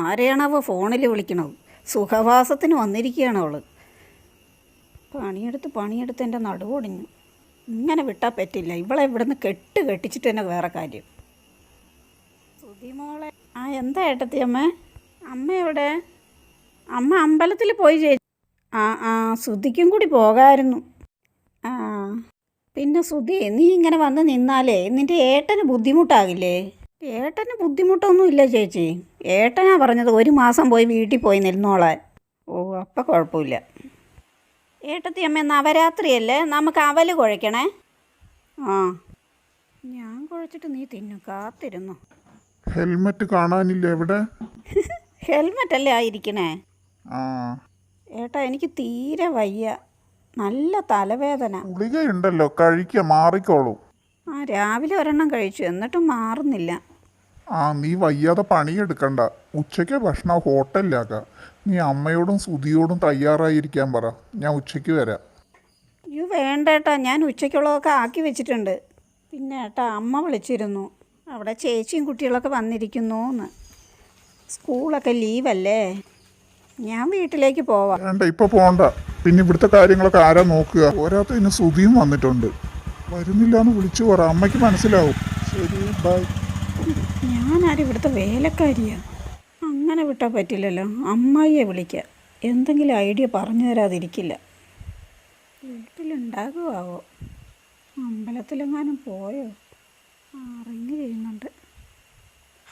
ആരെയാണവ ഫോണിൽ വിളിക്കണത്? സുഖവാസത്തിന് വന്നിരിക്കുകയാണ് അവൾ പണിയെടുത്ത് പണിയെടുത്ത് എന്റെ നടുവൊടിഞ്ഞു ഇങ്ങനെ വിട്ടാൽ പറ്റില്ല. ഇവളെ ഇവിടുന്ന് കെട്ട് കെട്ടിച്ചിട്ട് തന്നെ വേറെ കാര്യം. സുധിമോളെ ആ എന്താ ഏട്ടത്തി അമ്മ? അമ്മ എവിടെ? അമ്മ അമ്പലത്തിൽ പോയി ചേച്ചി ആ ആ സുധിക്കും കൂടി പോകാമായിരുന്നു ആ. പിന്നെ സുധി നീ ഇങ്ങനെ വന്ന് നിന്നാലേ നിന്റെ ഏട്ടന് ബുദ്ധിമുട്ടാകില്ലേ? ഏട്ടന് ബുദ്ധിമുട്ടൊന്നുമില്ല ചേച്ചി. ഏട്ടനാ പറഞ്ഞത് ഒരു മാസം പോയി വീട്ടിൽ പോയി നിന്നോളാൻ. ഓ അപ്പം കുഴപ്പമില്ല. ഏട്ടത്തി അമ്മ നവരാത്രിയല്ലേ? നമുക്ക് അവൽ കുഴക്കണേ. ആ. ഞാൻ കുഴച്ചിട്ട് നീ തിന്നു കാത്തിരുന്നു. ഹെൽമെറ്റ് കാണാനില്ല എവിടെ ഹെൽമെറ്റ് അല്ലേ ആയിരിക്കണേ ആ. ഏട്ടാ എനിക്ക് തീരെ വയ്യ. നല്ല തലവേദന. ഗുളികയുണ്ടല്ലോ കഴിക്കുക മാറിക്കോളൂ. ആ രാവിലെ ഒരെണ്ണം കഴിച്ചു എന്നിട്ടും മാറുന്നില്ല. ആ നീ വയ്യാതെ പണിയെടുക്കണ്ട. ഉച്ചയ്ക്ക് ഭക്ഷണം ഹോട്ടലിലാക്ക. നീ അമ്മയോടും സുധിയോടും തയ്യാറായിരിക്കാൻ പറ. ഞാൻ ഉച്ചയ്ക്ക് വരാം. അയ്യോ വേണ്ട ഏട്ടാ ഞാൻ ഉച്ചയ്ക്കുള്ളതൊക്കെ ആക്കി വെച്ചിട്ടുണ്ട്. പിന്നെ ഏട്ടാ അമ്മ വിളിച്ചിരുന്നു. അവിടെ ചേച്ചിയും കുട്ടികളൊക്കെ വന്നിരിക്കുന്നു എന്ന് സ്കൂളൊക്കെ ലീവല്ലേ? ഞാൻ വീട്ടിലേക്ക് പോവാം. വേണ്ട ഇപ്പൊ പോണ്ട. പിന്നെ ഇവിടുത്തെ കാര്യങ്ങളൊക്കെ ആരാ നോക്കുക? പോരാത്തതിന് സുധിയും വന്നിട്ടുണ്ട്. വരുന്നില്ല എന്ന് വിളിച്ചു പറ. അമ്മയ്ക്ക് മനസ്സിലാവും. ശരി ബൈ ഞാനാരും ഇവിടുത്തെ വേലക്കാരിയാ. അങ്ങനെ വിട്ടാൽ പറ്റില്ലല്ലോ. അമ്മായിയെ വിളിക്കുക എന്തെങ്കിലും ഐഡിയ പറഞ്ഞു തരാതിരിക്കില്ല. വീട്ടിലുണ്ടാകുമാവോ അമ്പലത്തിലെങ്ങാനും പോയോ? അറിഞ്ഞു ചെയ്യുന്നുണ്ട്.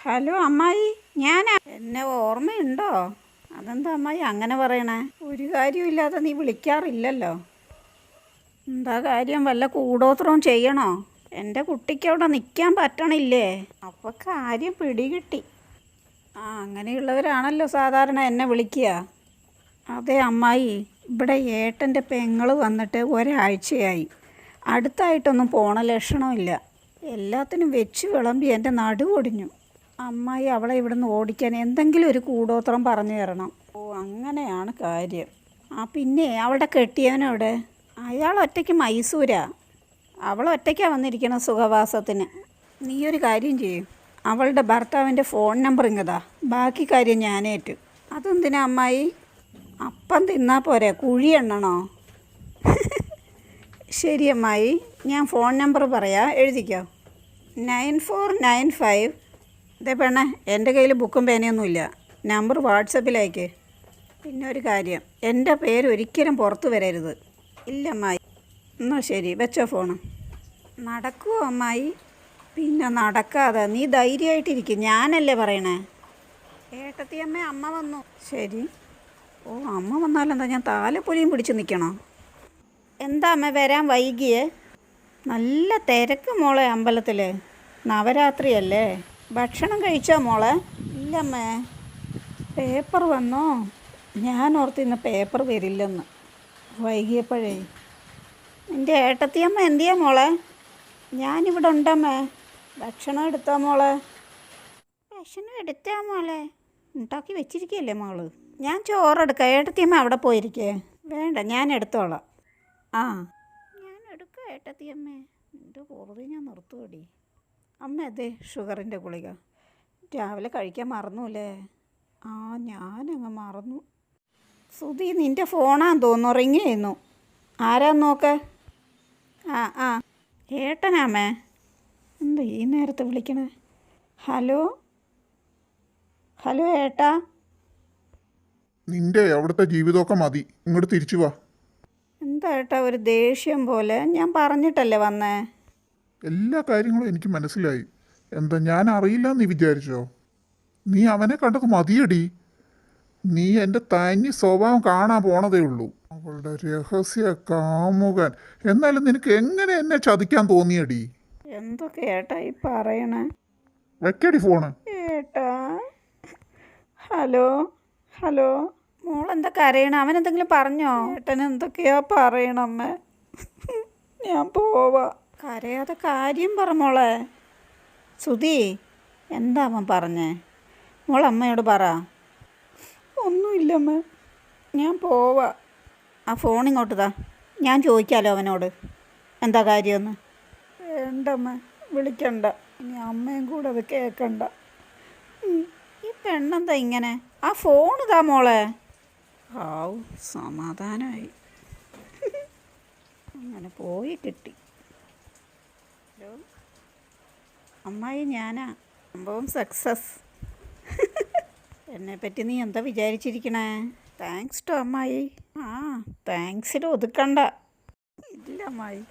ഹലോ അമ്മായി. ഞാനാ. എന്നെ ഓർമ്മയുണ്ടോ? അതെന്താ അമ്മായി അങ്ങനെ പറയണേ? ഒരു കാര്യമില്ലാതെ നീ വിളിക്കാറില്ലല്ലോ. എന്താ കാര്യം? വല്ല കൂടോത്രവും ചെയ്യണോ? എന്റെ കുട്ടിക്ക് അവിടെ നിൽക്കാൻ പറ്റണില്ലേ? അപ്പോൾ കാര്യം പിടികിട്ടി. ആ അങ്ങനെയുള്ളവരാണല്ലോ സാധാരണ എന്നെ വിളിക്കുക. അതെ അമ്മായി ഇവിടെ ഏട്ടന്റെ പെങ്ങൾ വന്നിട്ട് ഒരാഴ്ചയായി. അടുത്തായിട്ടൊന്നും പോണ ലക്ഷണമില്ല. എല്ലാത്തിനും വെച്ച് വിളമ്പി എന്റെ നടുവൊടിഞ്ഞു. അമ്മായി അവളെ ഇവിടുന്ന് ഓടിക്കാൻ എന്തെങ്കിലും ഒരു കൂടോത്രം പറഞ്ഞു തരണം. ഓ അങ്ങനെയാണ് കാര്യം. ആ പിന്നെ അവളുടെ കെട്ടിയവനവിടെ? അയാൾ ഒറ്റയ്ക്ക് മൈസൂരാ. അവൾ ഒറ്റയ്ക്കാണ് വന്നിരിക്കണം സുഖവാസത്തിന്. നീ ഒരു കാര്യം ചെയ്യും. അവളുടെ ഭർത്താവിന്റെ ഫോൺ നമ്പർ ഇങ്ങതാ ബാക്കി കാര്യം ഞാനേറ്റു. അതെന്തിനാ അമ്മായി? അപ്പം തിന്നാ പോരെ. കുഴി എണ്ണണോ? ശരി അമ്മായി. ഞാൻ ഫോൺ നമ്പർ പറയാം. എഴുതിക്കോ. Nine four nine five. ഇതേ പെണ്ണേ എന്റെ കയ്യിൽ ബുക്കും പേനയൊന്നുമില്ല. നമ്പർ വാട്സപ്പിലേക്ക്. പിന്നെ ഒരു കാര്യം. എന്റെ പേര് ഒരിക്കലും പുറത്തു വരരുത്. ഇല്ല അമ്മായി. എന്നാൽ ശരി വെച്ചോ ഫോണ്. നടക്കുമോ അമ്മായി? പിന്നെ നടക്കാതെ നീ ധൈര്യമായിട്ടിരിക്കും. ഞാനല്ലേ പറയണേ? ഏട്ടത്തിയമ്മ അമ്മ വന്നു. ശരി. ഓ അമ്മ വന്നാലെന്താ? ഞാൻ താലപ്പൊലിയും പിടിച്ച് നിൽക്കണോ എന്താ അമ്മ വരാൻ വൈകിയേ? നല്ല തിരക്ക് മോളെ അമ്പലത്തിൽ നവരാത്രിയല്ലേ? ഭക്ഷണം കഴിച്ചോ മോളെ? ഇല്ലമ്മേ പേപ്പർ വന്നോ? ഞാൻ ഓർത്ത് ഇന്ന് പേപ്പർ വരില്ലെന്ന്. വൈകിയപ്പോഴേ. എന്റെ ഏട്ടത്തിയമ്മ എന്തിയാ മോളെ? ഞാനിവിടെ ഉണ്ടമ്മേ. ഭക്ഷണം എടുത്താ മോളെ? ഭക്ഷണം എടുത്താ മോളെ? ഉണ്ടാക്കി വെച്ചിരിക്കുകയല്ലേ മോൾ? ഞാൻ ചോറെടുക്കാം ഏട്ടത്തിയമ്മ അവിടെ പോയിരിക്കേ. വേണ്ട ഞാൻ എടുത്തോളാം. ആ. ഞാൻ എടുക്കാം ഏട്ടത്തിയമ്മേ. എന്റെ കുറവ് ഞാൻ നിർത്തുമടി അമ്മ അതെ ഷുഗറിന്റെ ഗുളിക. രാവിലെ കഴിക്കാൻ മറന്നുല്ലേ ആ ഞാനങ്ങ് മറന്നു. സുധി നിന്റെ ഫോണാന്ന് തോന്നുന്നു. റിങ് ചെയ്യുന്നു. ആരാന്ന് നോക്ക്? ആ ആ. ഏട്ടനാമേ? എന്താ ഈ നേരത്ത് വിളിക്കണേ? ഹലോ? ഹലോ ഏട്ടാ? നിന്റെ അവിടുത്തെ ജീവിതമൊക്കെ മതി. ഇങ്ങോട്ട് തിരിച്ചു വാ. എന്താ ഏട്ടാ ഒരു ദേഷ്യം പോലെ? ഞാൻ പറഞ്ഞിട്ടല്ലേ വന്നേ? എല്ലാ കാര്യങ്ങളും എനിക്ക് മനസ്സിലായി. എന്താ ഞാൻ അറിയില്ല നീ വിചാരിച്ചോ? നീ അവനെ കണ്ടത് മതിയടി. നീ എന്റെ തനി സ്വഭാവം കാണാൻ പോണതേ ഉള്ളൂ. അവളുടെ രഹസ്യ കാമുകൻ. എന്നാലും നിനക്ക് എങ്ങനെ എന്നെ ചതിക്കാൻ തോന്നിയടി? എന്തൊക്കെ ഏട്ടാ ഈ പറയണേ? വെക്കടി ഫോണ്. ഏട്ടാ ഹലോ ഹലോ. മോളെന്താ കരയണ? അവൻ എന്തെങ്കിലും പറഞ്ഞോ? ഏട്ടൻ എന്തൊക്കെയാ പറയണമ്മേ? ഞാൻ പോവാ. കരയാതെ കാര്യം പറ മോളെ. സുധി എന്താ അവൻ പറഞ്ഞേ? മോൾ അമ്മയോട് പറ. ഒന്നുമില്ലമ്മ ഞാൻ പോവാ. ആ ഫോൺ ഇങ്ങോട്ട് താ. ഞാൻ ചോദിക്കാലോ അവനോട്? എന്താ കാര്യമെന്ന്? വേണ്ടമ്മ വിളിക്കണ്ട. ഇനി അമ്മയും കൂടെ അത് കേൾക്കണ്ട ഈ പെണ്ണെന്താ ഇങ്ങനെ? ആ ഫോൺ താ മോളെ. ആവ് സമാധാനമായി. അങ്ങനെ പോയി കിട്ടി. ഹലോ? അമ്മായി ഞാനാ. സംഭവം സക്സസ് എന്നെ പറ്റി നീ എന്താ വിചാരിച്ചിരിക്കണേ? താങ്ക്സ് ടു അമ്മായി. ആ താങ്ക്സിൽ ഒതുക്കണ്ട. ഇല്ല അമ്മായി.